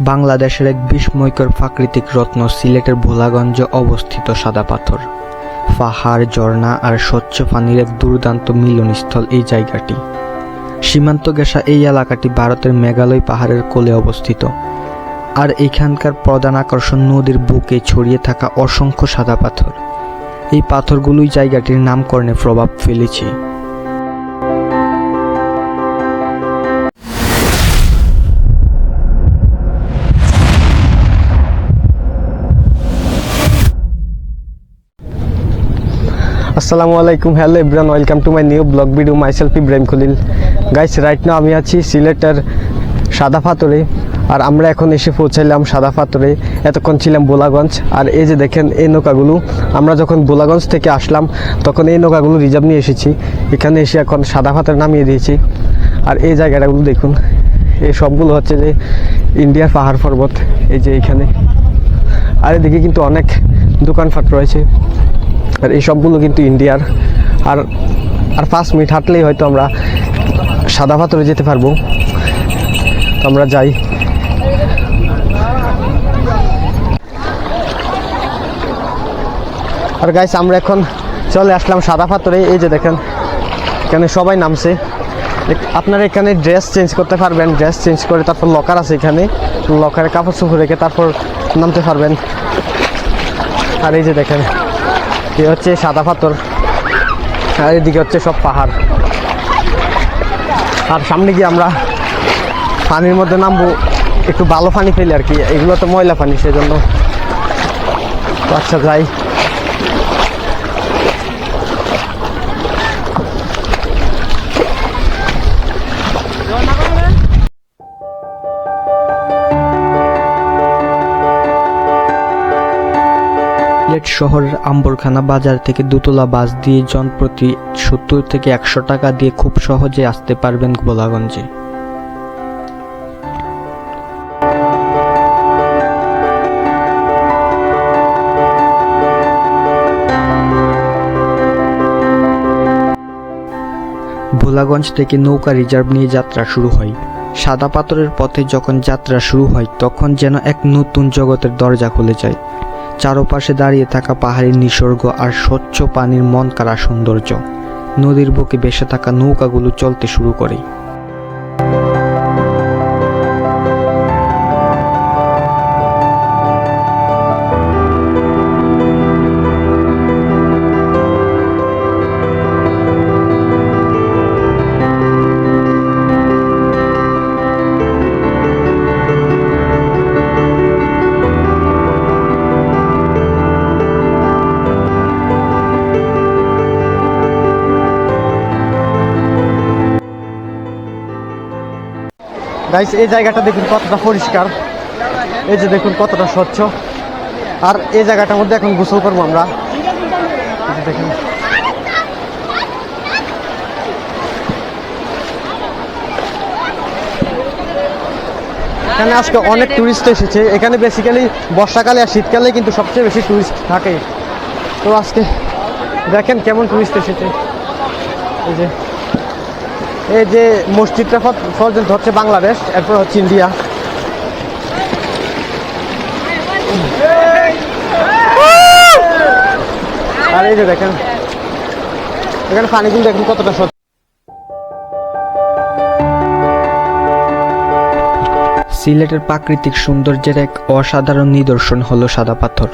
বাংলাদেশের এক বিস্ময়কর প্রাকৃতিক রত্ন সিলেটের ভোলাগঞ্জে অবস্থিত সাদা পাথর। পাহাড়, ঝর্ণা আর স্বচ্ছ পানির এক দুর্দান্ত মিলনস্থল এই জায়গাটি। সীমান্ত ঘেঁষা এই এলাকাটি ভারতের মেঘালয় পাহাড়ের কোলে অবস্থিত। আর এখানকার প্রধান আকর্ষণ নদীর বুকে ছড়িয়ে থাকা অসংখ্য সাদা পাথর। এই পাথরগুলোই জায়গাটির নামকরণে প্রভাব ফেলেছে। আসসালামু আলাইকুম, hello Ibran welcome to my new blog video myself Ibrahim Khalil. Guys right now আমি আছি সিলেটের সাদা ফাতরে, আর আমরা এখন এসে পৌঁছাইলাম সাদা ফাতরে। এতক্ষণ ছিলাম বোলাগঞ্জ, আর এই যে দেখেন এই নৌকাগুলো, আমরা যখন বোলাগঞ্জ থেকে আসলাম, তখন এই নৌকাগুলো রিজার্ভ নিয়ে এসেছি। এখানে এসে এখন সাদা ফাতরে নামিয়ে দিয়েছি। আর এই জায়গাটাগুলো দেখুন, এই সবগুলো হচ্ছে যে ইন্ডিয়ার পাহাড় পর্বত, এই যে এখানে। আর এদিকে কিন্তু অনেক দোকানপাট রয়েছে। আর এই সবগুলো কিন্তু ইন্ডিয়ার। আর আর পাঁচ মিনিট হাঁটলেই হয়তো আমরা সাদা পাথরে যেতে পারব। তো আমরা যাই। আর গাইস আমরা এখন চলে আসলাম সাদা পাথরে এই যে দেখেন, এখানে সবাই নামছে। আপনারা এখানে ড্রেস চেঞ্জ করতে পারবেন ড্রেস চেঞ্জ করে তারপর লকার আছে এখানে। লকারে কাপড় চোপড় রেখে তারপর নামতে পারবেন। আর এই যে দেখেন এ হচ্ছে সাদা পাথর, আর এদিকে হচ্ছে সব পাহাড়। আর সামনে গিয়ে আমরা পানির মধ্যে নামবো, একটু ভালো পানি ফেলি আর কি, এগুলো তো ময়লা পানি, সেজন্য। আচ্ছা যাই। সিলেট শহরের আম্বরখানা বাজার থেকে দুতলা বাস দিয়ে জনপ্রতি সত্তর থেকে একশো টাকা দিয়ে খুব সহজে আসতে পারবেন গোলাগঞ্জে। ভোলাগঞ্জ থেকে নৌকা রিজার্ভ নিয়ে যাত্রা শুরু হয়। সাদা পাথরের পথে যখন যাত্রা শুরু হয়, তখন যেন এক নতুন জগতের দরজা খুলে যায়। চারপাশে দাঁড়িয়ে থাকা পাহাড়ের নিসর্গ আর স্বচ্ছ পানির মন কাড়া সৌন্দর্য। নদীর বুকে বেসে থাকা নৌকাগুলো চলতে শুরু করে। গাইস এই জায়গাটা দেখুন কতটা পরিষ্কার। এই যে দেখুন কতটা স্বচ্ছ। আর এই জায়গাটার মধ্যে এখন গোসল করব আমরা। দেখুন। এখানে আজকে অনেক টুরিস্ট এসেছে। এখানে বেসিক্যালি বর্ষাকালে আর শীতকালে কিন্তু সবচেয়ে বেশি টুরিস্ট থাকে। তো আজকে দেখেন কেমন টুরিস্ট এসেছে। এই যে এই যে মসজিদটা পর- পর্যন্ত হচ্ছে বাংলাদেশ, এরপর হচ্ছে ইন্ডিয়া। আর এই যে দেখেন, এখানে পানি কিন্তু দেখুন কতটা সিলেটের প্রাকৃতিক সৌন্দর্যের এক অসাধারণ নিদর্শন হলো সাদা পাথর।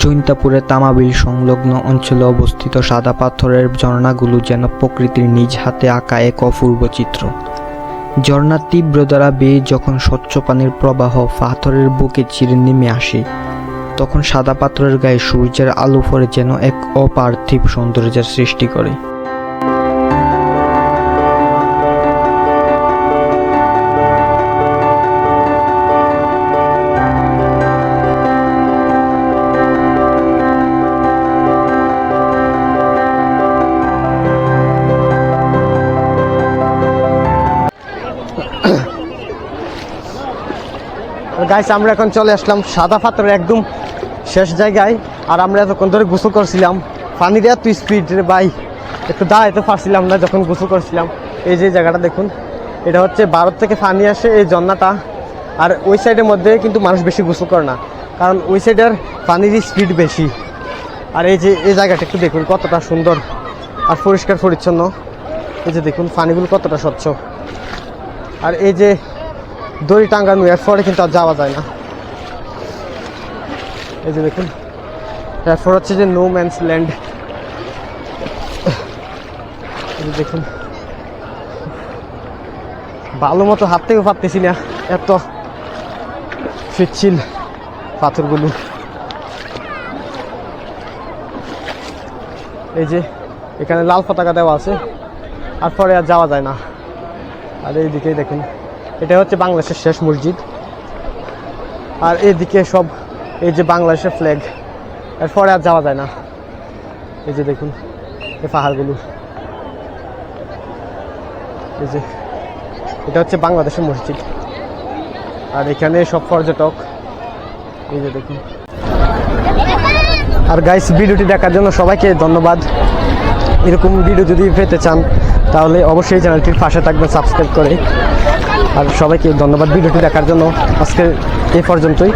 জৈন্তাপুরের তামাবিল সংলগ্ন অঞ্চলে অবস্থিত সাদা পাথরের ঝর্ণাগুলো যেন প্রকৃতির নিজ হাতে আঁকা এক অপূর্ব চিত্র। ঝর্ণার তীব্র দ্বারা বেয়ে যখন স্বচ্ছ পানির প্রবাহ পাথরের বুকে চিরে নেমে আসে, তখন সাদা পাথরের গায়ে সূর্যের আলো পড়ে যেন এক অপার্থিব সৌন্দর্যের সৃষ্টি করে। গাইস আমরা এখন চলে আসলাম সাদা পাথরের একদম শেষ জায়গায়। আর আমরা এতক্ষণ ধরে গোসল করছিলাম। পানি দেওয়া তুই স্পিড ভাই। একটু দাঁড়াইতে পারছিলাম না যখন গোসল করছিলাম। এই যে জায়গাটা দেখুন, এটা হচ্ছে ভারত থেকে পানি আসে এই ঝর্ণাটা। আর ওই সাইডের মধ্যে কিন্তু মানুষ বেশি গোসল করে না। কারণ ওই সাইডের পানির স্পিড বেশি। আর এই যে, এই জায়গাটা একটু দেখুন কতটা সুন্দর আর পরিষ্কার পরিচ্ছন্ন। এই যে দেখুন, পানিগুলো কতটা স্বচ্ছ। আর এই যে দড়ি টাঙ্গানো এর পরে কিন্তু আর যাওয়া যায় না। এই যে দেখুন, এরপর হচ্ছে যে নো ম্যানস ল্যান্ড দেখুন, ভালো মতো হাত থেকে পারতেছি না, এত পিচ্ছিল পাথরগুলো। এই যে, এখানে লাল পতাকা দেওয়া আছে, আর পরে আর যাওয়া যায় না। আর এইদিকেই দেখুন এটা হচ্ছে বাংলাদেশের শেষ মসজিদ। আর এদিকে সব এই যে বাংলাদেশের ফ্ল্যাগ এরপরে আর যাওয়া যায় না। এই যে দেখুন, এই পাহাড়গুলো। এই যে, এটা হচ্ছে বাংলাদেশের মসজিদ। আর এখানে সব পর্যটক। এই যে দেখুন। আর গাইস ভিডিওটি দেখার জন্য সবাইকে ধন্যবাদ। এরকম ভিডিও যদি পেতে চান, তাহলে অবশ্যই চ্যানেলটির পাশে থাকবেন সাবস্ক্রাইব করে। আর সবাইকে ধন্যবাদ ভিডিওটি দেখার জন্য। আজকে এ পর্যন্তই।